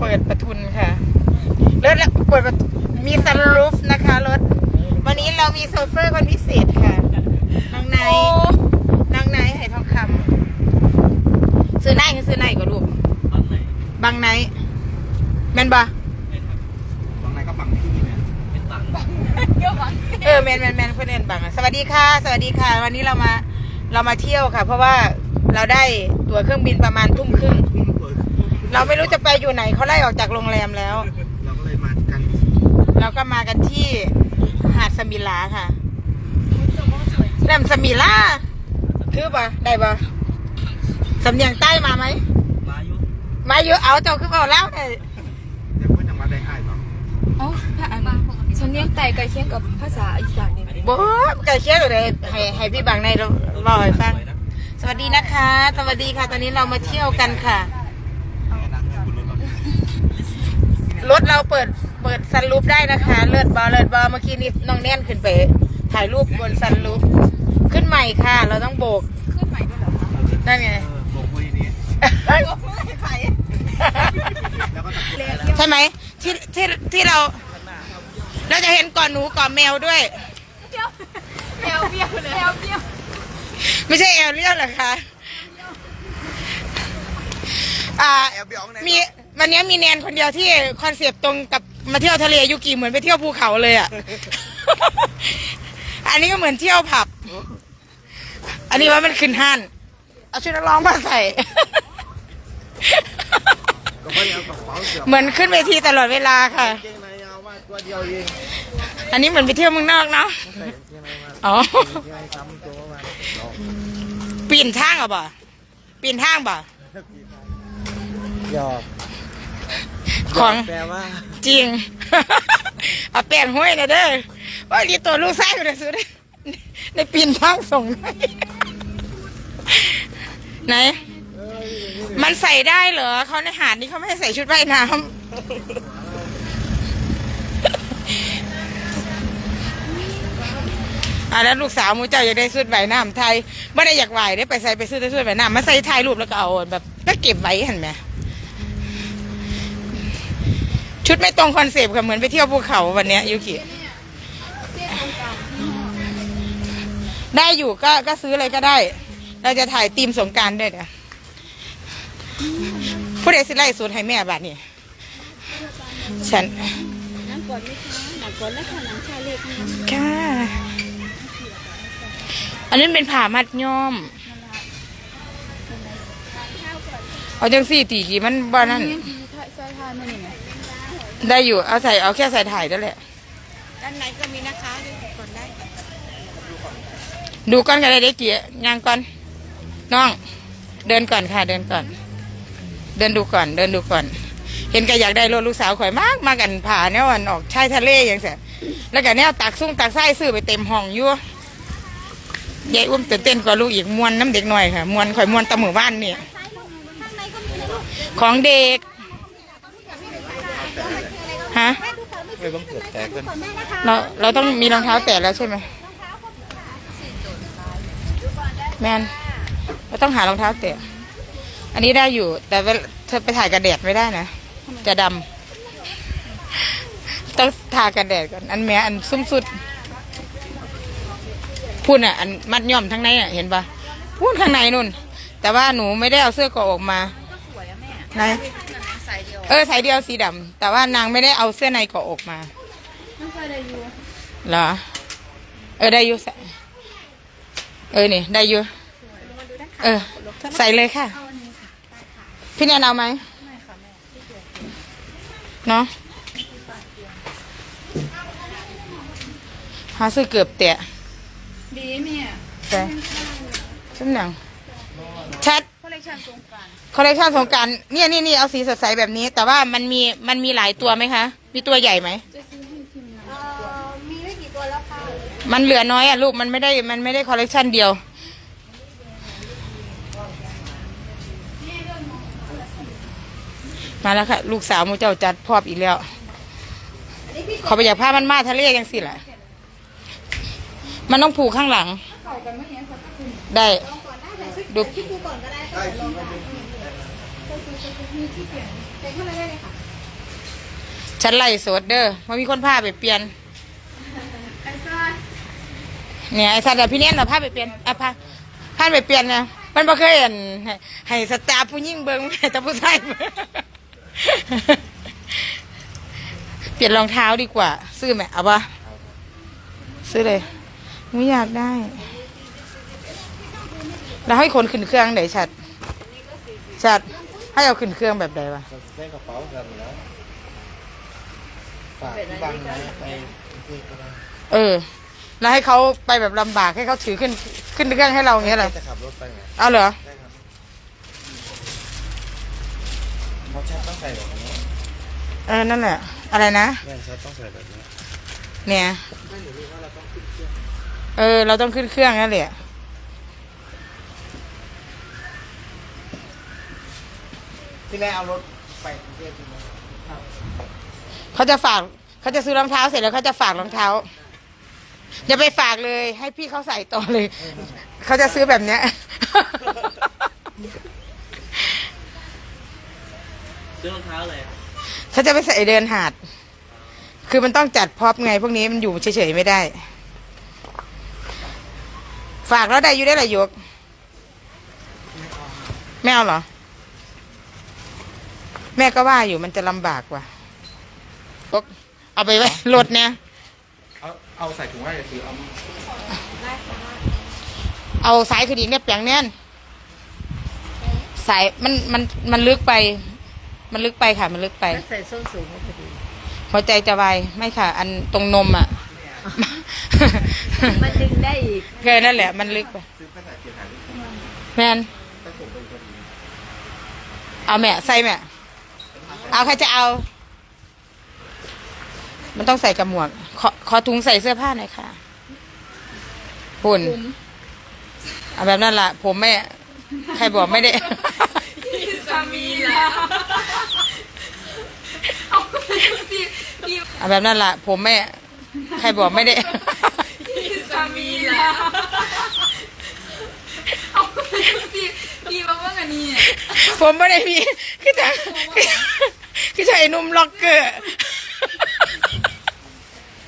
เปิดประทุนค่ะรถเปิดประทุมีซันรูฟนะคะรถ วันนี้เรามีโซเฟอร์คนพิเศษค่ะน้องไนท์น้องไนท์ไหทองคำซื้อไนท์คือซื้อไนท์ก็ลูกตอนไหนบางไนท์แมนบะบางไหนก็บังที่เนี่ยเป็นบังบังเออแมนแมนแมนเพื่อนเอนบังอะสวัสดีค่ะ สวัสดีค่ะ วันนี้เรามาเรามาเที่ยวค่ะ เพราะว่าเราได้ตั๋วเครื่องบินประมาณทุ่มครึ่ง เปิดเราไม่รู้จะไปอยู่ไหนเขาไล่ออกจากโรงแรมแล้ว เราก็เลยมากันเราก็มากันที่หาดสมิลาค่ะแหลมสมิลาคือปะได้ปะสำเนียงใต้มาไหมมาอยู่มาเยอะเอาเจ้าคือเอาแล้วเนี่ยเดี๋ยวเพื่อนจะมาได้อ้ายเปล่าเอ้าพระอันสำเนียงไต่ใกล้เคียงกับภาษาอีสานนี่ไหมโบ๊ะไก่เชี่ยวเลยให้ให้พี่บางในเราเล่าให้ฟัง สวัสดีนะคะ สวัสดีค่ะ ตอนนี้เรามาเที่ยวกันค่ะ รถเราเปิดเปิดซันรูปได้นะคะ เลิศบอเลิศบอเมื่อกี้นี้น้องแน่นขึ้นไป ถ่ายรูปบนซันรูปขึ้นใหม่ค่ะ เราต้องโบกขึ้นใหม่ด้วยเหรอคะนั่นไงเออโบกมือดีแล้วก็ตะโกนใช่ไหมที่ที่ที่เรา เราจะเห็นก่อนหนูก่อนแมวด้วยแมวเบี้ยวเลยแมวเบี้ยวไม่ใช่แอลเลียนเหรอคะอ่า แอบเบี้ยวไหนมี วันนี้มีแนนคนเดียวที่คอนเซปต์ตรงกับมาเที่ยวทะเลยูกิเหมือนไปเที่ยวภูเขาเลยอะ อันนี้ก็เหมือนเที่ยวผับ อันนี้ว่ามันขึ้นห้านเอาชุดนักร้องมาใส่ ก็ไม่เอากระเป๋าเสือเหมือนขึ้นเวทีตลอดเวลาค่ะ เกงในเอามาตัวเดียวเองอันนี้เหมือนไปเที่ยวเมืองนอกเนาะ ใส่เกงในมาอ๋อเกงในซ้ำตัวมาปีนทางอะบ่ปีนทางบ่หยอก ของแปลว่าจริง เอาแป้งห้อยนะเด้อว่ารีตัวลูกไส้ไปเลยสุดในปีนทางส่งได้ไหน มันใส่ได้เหรอเขาในหาดนี่เขาไม่ให้ใส่ชุดว่ายน้ำอะแล้วลูกสาวมูเจ้าอยากได้ชุดว่ายน้ำไทยไม่ได้อยากไหวได้ไปใส่ไปซื้อแต่ชุดว่ายน้ำมาใส่ถ่ายรูปแล้วก็เอาแบบก็เก็บไว้เห็นไหม ชุดไม่ตรงคอนเซปต์ค่ะเหมือนไปเที่ยวภูเขาวันเนี้ยยูกิได้อยู่ก็ก็ซื้อเลยก็ได้ เราจะถ่ายธีมสงการด้วยเนี่ยผู้ใดสิไล่สูตรให้แม่บัดนี่ฉันน้ำก่อนไหมคะหนักก่อนแล้วค่ะนังชาเล็กค่ะอันนี้เป็นผ่ามัดย้อมเอาจังสี่ตีกี่มันบ้านั่น ไงได้อยู่เอาใส่เอาแค่ใส่ถ่ายนั่นแหละ ด้านในก็มีนะคะดูก่อนได้ดูก่อนก็ได้เด็กเกียยางก่อนน้อง เดินก่อนค่ะ เดินก่อน เดินดูก่อน เดินดูก่อน เห็นก็อยากได้รถลูกสาวข่อยมากมากันผ่าแนวอันออกชายทะเลอย่างเสียแล้วก็แนวตักซุ้งตักไส้ซื้อไปเต็มห้องอยู่ยายอุ้มตื่นเต้นกว่าลูกอีกมวนน้ำเด็กหน่อยค่ะมวนข่อยมวนตะหมู่บ้านนี่ของเด็กฮะ ไม่ต้องเกิดแตกกันเราเราต้องมีรองเท้าแตะแล้วใช่ไหมแมนเราต้องหารองเท้าแตะอันนี้ได้อยู่ แต่เวลาเธอไปถ่ายกันแดดไม่ได้นะ จะดำต้องทากันแดดก่อน อันแม้อันซุ่มสุดพูดอะ อันมัดย่อมทั้งในอะ เห็นปะพูดข้างในนู่น แต่ว่าหนูไม่ได้เอาเสื้อเกาะออกมาไหน ใส่เดียวเออสายเดียวสีดำแต่ว่านางไม่ได้เอาเสื้อในเกาะออกมาน้ำใส่ได้อยู่เหรอ เออได้อยู่ใส่เออนี่ได้อยู่เออ ใส่เลยค่ะ พี่แนนเอาไหมเนาะหาซื้อเกือบเตะดีเนี่ยแต่ชุดหนังชัดคอลเลคชันสงกราน คอลเลคชันสงกรารเนี่ยนี่นี่เอาสีสดใสแบบนี้ แต่ว่ามันมีมันมีหลายตัวไหมคะ มีตัวใหญ่ไหมจะซื้อให้ทีมงานมีไม่กี่ตัวแล้วค่ะมันเหลือน้อยอะลูกมันไม่ได้มันไม่ได้คอลเลกชันเดียว มาแล้วค่ะ ลูกสาวมูเจ้าจัดพอบอีกแล้ว เขาไปอยากพามันมาทะเลยังสิแหละมันต้องผูกข้างหลัง ได้ดู ที่ดูก่อนก็ได้ค่ะลอง ค่ะเป็นเข้ามาได้เลยค่ะฉันไล่สดเด้อว่ามีคนพาไปเปลี่ยน ไอ้ซ่าเนี่ยไอ้สัตว์อะพี่เนี้ยน่ะพาไปเปลี่ยนอะพาพาไปเปลี่ยนนะมันบ่เคยเห็นให้ให้สตาร์ผู้ยิ่งเบิ่งให้แต่ผู้ชายเบิ่งเปลี่ยนรองเท้าดีกว่า ซื้อไหมเอาปะซื้อเลยหนูอยากได้ แล้วให้คนขึ้นเครื่องไหนชัดชัด ให้เอาขึ้นเครื่องแบบใดวะใส่กระเป๋ากันแล้วฝากที่บังนะไปที่ก็ได้เออ แล้วให้เขาไปแบบลำบากให้เขาถือขึ้นขึ้นเครื่องให้เราอย่างเงี้ยเหรอจะขับรถไปไงเอาเหรอได้ครับเขาชัดต้องใส่แบบนี้เออนั่นแหละ อะไรนะแม่นชัดต้องใส่แบบนี้เนี่ย ไม่หนูรู้ว่าเราต้องขึ้นเครื่อง เออ เราต้องขึ้นเครื่องนั่นแหละ ที่แรกเอารถไปกรุงเทพใช่ไหมเขาจะฝากเขาจะซื้อรองเท้าเสร็จแล้วเขาจะฝากรองเท้าอย่าไปฝากเลย ให้พี่เขาใส่ต่อเลย เขาจะซื้อแบบเนี้ย ซื้อรองเท้าเลยเขาจะไปใส่เดินหาด คือมันต้องจัดพร็อพไง พวกนี้มันอยู่เฉยๆไม่ได้ ฝากแล้วได้อยู่ได้หรอยก ไม่เอาเหรอ แม่ก็ว่าอยู่มันจะลำบากว่ะยกเอาไปไว้รถเนี่ยเอาเอาใส่ถุงไว้จะถือเอาเอาสายคือดีเนี่ยเปียงแน่นสายมันมันมันลึกไป มันลึกไปค่ะ มันลึกไป ใส่ส้นสูงพอดีหัวใจจะวายไม่ค่ะ อันตรงนมอะ มันดึงได้อีกเคยนั่นแหละ มันลึกไปซื้อไปใส่เกียร์ถ่ายรูปแมนไปส่งไปพอดีเอาแม่ใส่แม่ เอาใครจะเอา มันต้องใส่กับหมวก ขอขอถุงใส่เสื้อผ้าหน่อยค่ะหุ่นเอาแบบนั้นล่ะ ผมไม่ ใครบอกไม่ได้ สามีแล้วเอาสิพี่เอาแบบนั้นล่ะ ผมไม่ ใครบอกไม่ได้ สามีแล้วเอาสิ พี่มาว่ากันนี่ผมไม่ได้มีคือจะคือจะไอ้หนุ่มล็อกเกอร์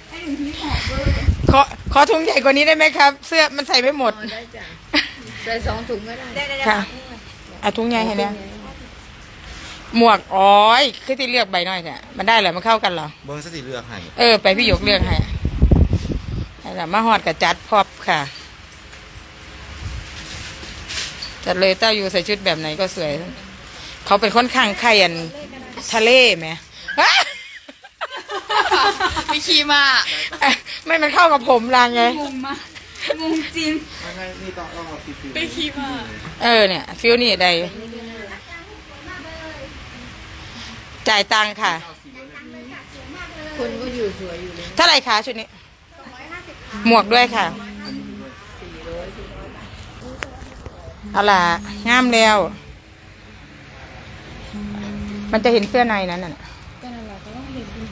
ไอ้หนูพี่หอมเบอร์ขอขอถุงใหญ่กว่านี้ได้ไหมครับ เสื้อมันใส่ไม่หมด ได้จ้ะใส่สองถุงก็ได้ได้ได้ค่ะ เอาถุงใหญ่ให้เนี่ยหมวกอ๋อยคือที่เลือกใบน้อยเนี่ยมันได้เหรอมันเข้ากันเหรอเบิ้งสติเลือกให้เออ ไปพี่ยกเลือกให้นั่นแหละมาหอดกับจัดพอบค่ะ จัดเลยเต้าอยู่ใส่ชุดแบบไหนก็สวย เขาเป็นคนข้างไข่อันทะเลไหมไปขี่มาไม่มันเข้ากับผมลางไงงงมากงงจริงไม่ไม่นี่ต้องต้องเอาฟิฟิไปขี่มาเออเนี่ย ฟิลนี่ใดจ่ายตังค่ะคนก็อยู่สวยอยู่เลยเท่าไหร่คะชุดนี้หมวกด้วยค่ะ เอาล่ะงามแล้ว มันจะเห็นเสื้อในนั้นน่ะก็นั่นแหละก็ต้องเห็นดู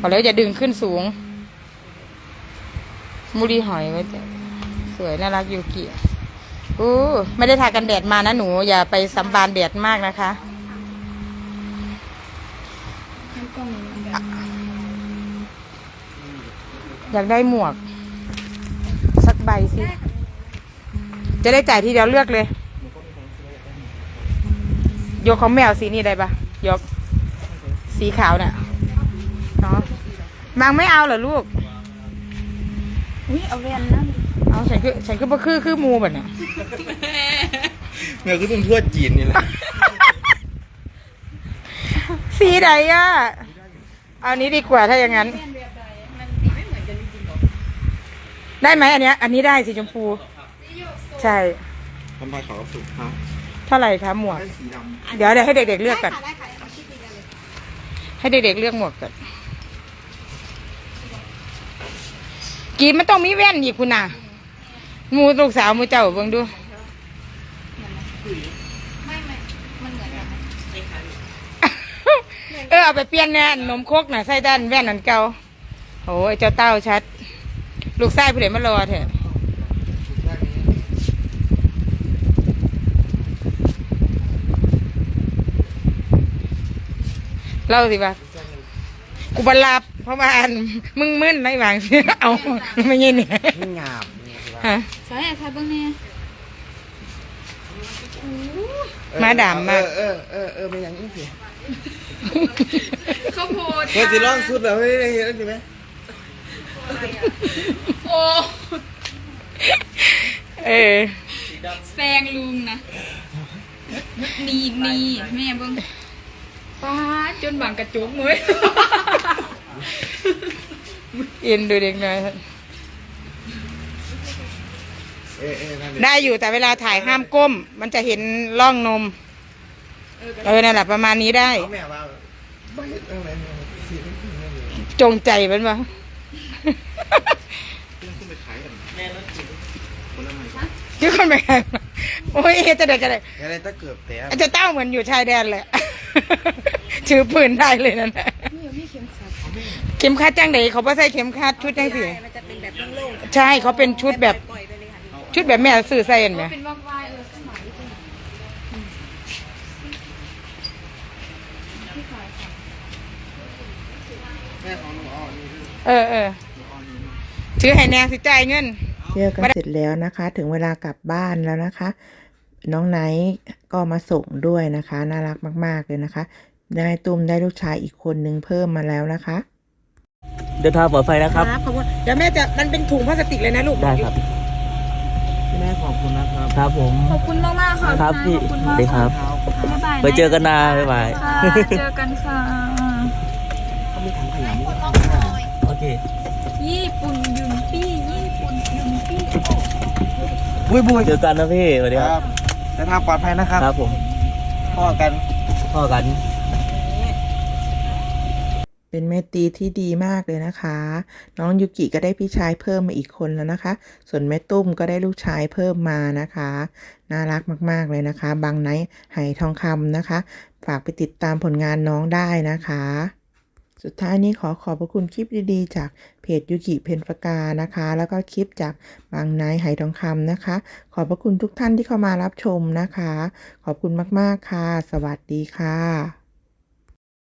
พอแล้วจะดึงขึ้นสูง มูดีหอยไว้แต่สวยน่ารักยูกิอู้ไม่ได้ทากันแดดมานะหนู อย่าไปสัมบานแดดมากนะคะอยากได้หมวก ใบสิ จะได้จ่ายทีเดียวเลือกเลย ยกของแมวสีนี้ได้ปะยก สีขาวน่ะเนาะบางไม่เอาเหรอลูกอุ้ยเอาแวนนั่นเอาฉันคือฉันคือบ่คือคือหมูแบบเนี้ยเมื่อคือเป็นทั่วจีนนี่แหละสีใดอะ เอานี้ดีกว่าถ้าอย่างนั้นแวนแบบใดมันสีไม่เหมือนกันจริงๆหรอ ได้ไหมอันเนี้ย อันนี้ได้สีชมพู ใช่ ทำไมเขาสุกฮะเท่าไหร่คะหมวก ได้สีดำเดี๋ยวเดี๋ยวให้เด็กๆเลือกก่อนให้เด็กๆเลือกหมวกก่อนกีมันต้องมีแว่นอีกคุณน่ะหมูลูกสาวหมูเจ้าเบิ่งดู ไม่ไม่มันเหมือนกันไหมเออเอาไปเปลี่ยนแน่นมโคกน่ะใส่ด้านแว่นนันเก่าโอ้ยเจ้าเต้าชัด ลูกไส้ผู้ใดมารอเถอะได้นี้เล่าสิว่ากูบหลับเพราะว่าอันมึงมึนไม่หวังสิเอาไม่ใช่เนี่ยนี่งามนี่สิว่าฮะใช่ถ่ายเบิ่งแน่มาดามมากเออเออเออเป็นอย่างนี้สิข้าวโพดเฮ้ยสิลองสุดเหรอเฮ้ยได้เห็นใช่ไหม โอ้เออแซงลุงนะนี่นี่แม่เบิ่งป้าดจนบังกระจุกเลยเอ็นดูเด็กน้อยเออเออนั่นได้อยู่แต่เวลาถ่ายห้ามก้ม มันจะเห็นร่องนมเออนั่นแหละประมาณนี้ได้ เขาแม่ว่าไม่เห็นอะไรเนี่ยสีไม่ ขึ้นเลยจงใจมันวะชื่อคนไปไงโอ้ยจะได้จะได้อะไรถ้าเกิดแต่อาจจะเต้าเหมือนอยู่ชายแดนแหละถือปืนได้เลยนั่นแหละนี่มีเข็มขัดเข็มขัดจังไดเขาไม่ใส่เข็มขัดชุดจังสิมันจะเป็นแบบโล่งใช่เขาเป็นชุดแบบๆปล่อยไปเลยค่ะชุดแบบแม่สื่อใส่เห็นไหมเป็นวากวายเออสมัยที่ที่ขายค่ะแม่ของหนูอ๋อนี่เออเออ ถือให้แนงสิจ่ายเงิน เที่ยวกันเสร็จแล้วนะคะ ถึงเวลากลับบ้านแล้วนะคะ น้องไนท์ก็มาส่งด้วยนะคะ น่ารักมากๆเลยนะคะ ได้ตุ้มได้ลูกชายอีกคนนึงเพิ่มมาแล้วนะคะ เดินทางปลอดภัยนะครับ ขอบคุณเดี๋ยวแม่จะมันเป็นถุงพลาสติกเลยนะลูกได้ครับ แม่ขอบคุณนะครับ ครับผมขอบคุณมากมากๆค่ะครับพี่พี่นายขอบคุณมากสวัสดีครับ บ๊ายบายไปเจอกันนาบ๊ายบาย ค่ะเจอกันค่ะ เขามีถังขยะมีโอเค ญี่ปุ่นยุนปี้ญี่ปุ่นยุนปี้ บุ้ยบุ้ยเจอกันนะพี่สวัสดีคครัรับบเดินทางปลอดภัยนะครับครับผมพ่อกันพ่อกัน เป็นแม่ตีที่ดีมากเลยนะคะ น้องยูกิก็ได้พี่ชายเพิ่มมาอีกคนแล้วนะคะ ส่วนแม่ตุ้มก็ได้ลูกชายเพิ่มมานะคะ น่ารักมากๆเลยนะคะ บางไนท์ไหทองคำนะคะ ฝากไปติดตามผลงานน้องได้นะคะ สุดท้ายนี้ขอขอบพระคุณคลิปดีๆ จากเพจยุกิเพนฟกานะคะ แล้วก็คลิปจากบางนายไหทองคำนะคะ ขอบพระคุณทุกท่านที่เข้ามารับชมนะคะ ขอบคุณมากๆค่ะ สวัสดีค่ะ